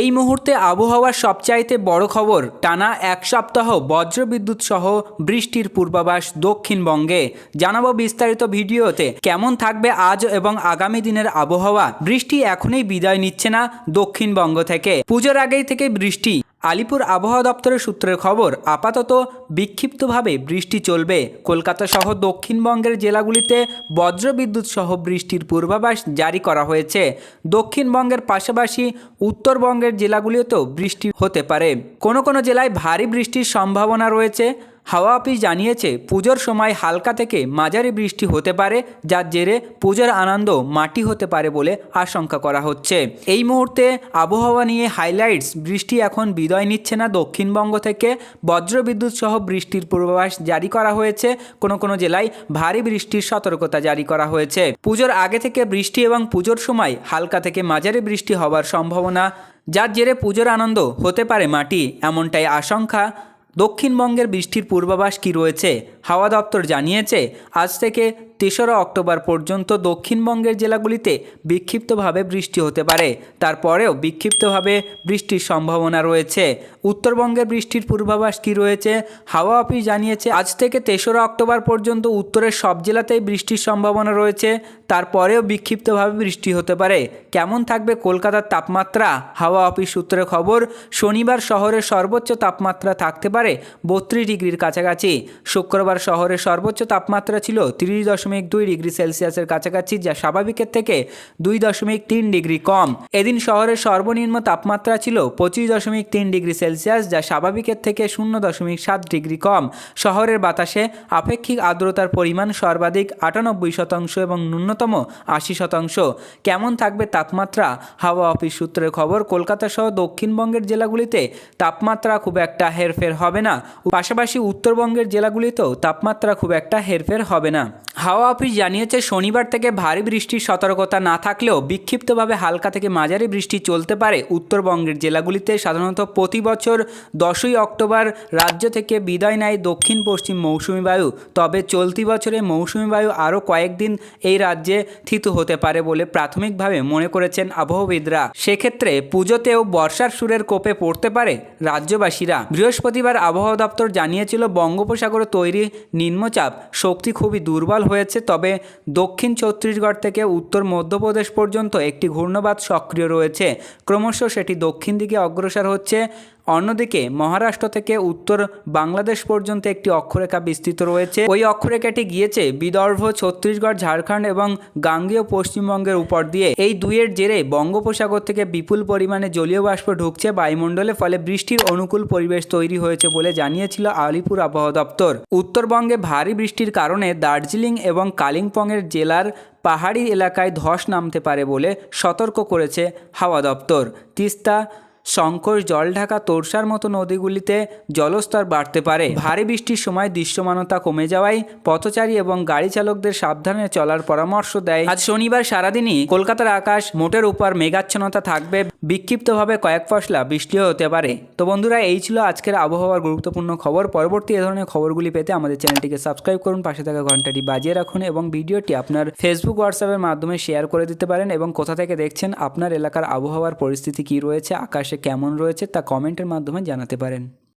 এই মুহূর্তে আবহাওয়ার সবচাইতে বড় খবর, টানা এক সপ্তাহ বজ্রবিদ্যুৎ সহ বৃষ্টির পূর্বাভাস দক্ষিণবঙ্গে। জানাব বিস্তারিত ভিডিওতে, কেমন থাকবে আজ এবং আগামী দিনের আবহাওয়া? বৃষ্টি এখনই বিদায় নিচ্ছে না দক্ষিণবঙ্গ থেকে। পুজোর আগেই থেকে বৃষ্টি। আলিপুর আবহাওয়া দপ্তরের সূত্রের খবর, আপাতত বিক্ষিপ্তভাবে বৃষ্টি চলবে। কলকাতা সহ দক্ষিণবঙ্গের জেলাগুলিতে বজ্রবিদ্যুৎ সহ বৃষ্টির পূর্বাভাস জারি করা হয়েছে। দক্ষিণবঙ্গের পাশাপাশি উত্তরবঙ্গের জেলাগুলিতেও বৃষ্টি হতে পারে। কোনো কোনো জেলায় ভারী বৃষ্টির সম্ভাবনা রয়েছে। হাওয়া অফিস জানিয়েছে, পুজোর সময় হালকা থেকে মাঝারি বৃষ্টি হতে পারে, যার জেরে পুজোর আনন্দ মাটি হতে পারে বলে আশঙ্কা করা হচ্ছে। এই মুহূর্তে আবহাওয়া নিয়ে হাইলাইটস, বৃষ্টি এখন বিদায় নিচ্ছে না দক্ষিণবঙ্গ থেকে। বজ্রবিদ্যুৎ সহ বৃষ্টির পূর্বাভাস জারি করা হয়েছে। কোনো কোনো জেলায় ভারী বৃষ্টির সতর্কতা জারি করা হয়েছে। পুজোর আগে থেকে বৃষ্টি এবং পুজোর সময় হালকা থেকে মাঝারি বৃষ্টি হওয়ার সম্ভাবনা, যার জেরে পুজোর আনন্দ হতে পারে মাটি, এমনটাই আশঙ্কা দক্ষিণবঙ্গের বৃষ্টির পূর্বাভাস কি রয়েছে? হাওয়া দপ্তর জানিয়েছে আজ থেকে তেসরা অক্টোবর পর্যন্ত দক্ষিণবঙ্গের জেলাগুলিতে বিক্ষিপ্তভাবে বৃষ্টি হতে পারে। তারপরেও বিক্ষিপ্তভাবে বৃষ্টির সম্ভাবনা রয়েছে। উত্তরবঙ্গের বৃষ্টির পূর্বাভাস কি রয়েছে? হাওয়া অফিস জানিয়েছে, আজ থেকে তেসরা অক্টোবর পর্যন্ত উত্তরের সব জেলাতেই বৃষ্টির সম্ভাবনা রয়েছে। তারপরেও বিক্ষিপ্তভাবে বৃষ্টি হতে পারে। কেমন থাকবে কলকাতার তাপমাত্রা? হাওয়া অফিস সূত্রে খবর, শনিবার শহরের সর্বোচ্চ তাপমাত্রা থাকতে পারে বত্রিশ ডিগ্রির কাছাকাছি। শুক্রবার শহরের সর্বোচ্চ তাপমাত্রা ছিল তিরিশ দশমিক দুই ডিগ্রি সেলসিয়াসের কাছাকাছি, যা স্বাভাবিকের থেকে দুই দশমিক তিন ডিগ্রি কম। এদিন শহরের সর্বনিম্ন তাপমাত্রা ছিল পঁচিশ দশমিক তিন ডিগ্রি সেলসিয়াস, যা স্বাভাবিকের থেকে শূন্য দশমিক সাত ডিগ্রি কম। শহরের বাতাসে আপেক্ষিক আর্দ্রতার পরিমাণ সর্বাধিক আটানব্বই শতাংশ এবং ন্যূনতম আশি শতাংশ। কেমন থাকবে তাপমাত্রা? হাওয়া অফিস সূত্রের খবর, কলকাতা সহ দক্ষিণবঙ্গের জেলাগুলিতে তাপমাত্রা খুব একটা হেরফের হবে না। পাশাপাশি উত্তরবঙ্গের জেলাগুলিতেও তাপমাত্রা খুব একটা হেরফের হবে না। হাওয়া অফিস জানিয়েছে, শনিবার থেকে ভারী বৃষ্টির সতর্কতা না থাকলেও বিক্ষিপ্তভাবে হালকা থেকে মাঝারি বৃষ্টি চলতে পারে উত্তরবঙ্গের জেলাগুলিতে। সাধারণত প্রতি বছর দশই অক্টোবর রাজ্য থেকে বিদায় নেয় দক্ষিণ পশ্চিম মৌসুমি বায়ু। তবে চলতি বছরে মৌসুমি বায়ু আরও কয়েকদিন এই রাজ্যে থিতু হতে পারে বলে প্রাথমিকভাবে মনে করেছেন আবহবিদরা। সেক্ষেত্রে পুজোতেও বর্ষার সুরের কোপে পড়তে পারে রাজ্যবাসীরা। বৃহস্পতিবার আবহাওয়া দপ্তর জানিয়েছিল, বঙ্গোপসাগরে তৈরি নিম্নচাপ শক্তি খুবই দুর্বল হয়েছে, তবে দক্ষিণ ছত্তিশগড় থেকে উত্তর মধ্যপ্রদেশ পর্যন্ত একটি ঘূর্ণবাদ সক্রিয় রয়েছে। ক্রমশ সেটি দক্ষিণ দিকে অগ্রসর হচ্ছে। অন্যদিকে মহারাষ্ট্র থেকে উত্তর বাংলাদেশ পর্যন্ত একটি অক্ষরেখা বিস্তৃত রয়েছে। ওই অক্ষরেখাটি গিয়েছে বিদর্ভ, ছত্তিশগড়, ঝাড়খণ্ড এবং গাঙ্গেয় পশ্চিমবঙ্গের উপর দিয়ে। এই দুইয়ের জেরে বঙ্গোপসাগর থেকে বিপুল পরিমাণে জলীয় বাষ্প ঢুকছে বায়ুমণ্ডলে, ফলে বৃষ্টির অনুকূল পরিবেশ তৈরি হয়েছে বলে জানিয়েছিল আলিপুর আবহাওয়া দপ্তর। উত্তরবঙ্গে ভারী বৃষ্টির কারণে দার্জিলিং এবং কালিম্পংয়ের জেলার পাহাড়ি এলাকায় ধস নামতে পারে বলে সতর্ক করেছে হাওয়া দপ্তর। তিস্তা সংকোচ জলঢাকা তোরসার মতো নদীগুলিতে জলস্তর বাড়তে পারে। ভারী বৃষ্টির সময় দৃশ্যমানতা কমে যাওয়ায় পথচারী এবং গাড়ি চালকদের সাবধানে চলার পরামর্শ দেয়। আজ শনিবার সারাদিনই কলকাতার আকাশ মোটের উপর মেঘাচ্ছন্নতা থাকবে। বিক্ষিপ্তভাবে কয়েক ফসলা বৃষ্টিও হতে পারে। তো বন্ধুরা, এই ছিল আজকের আবহাওয়ার গুরুত্বপূর্ণ খবর। পরবর্তী এ ধরনের খবরগুলি পেতে আমাদের চ্যানেলটিকে সাবস্ক্রাইব করুন, পাশে থাকা ঘন্টাটি বাজিয়ে রাখুন এবং ভিডিওটি আপনার ফেসবুক হোয়াটসঅ্যাপের মাধ্যমে শেয়ার করে দিতে পারেন এবং কোথা থেকে দেখছেন আপনার এলাকার আবহাওয়ার পরিস্থিতি কী রয়েছে, আকাশে কেমন রয়েছে তা কমেন্টের মাধ্যমে জানাতে পারেন।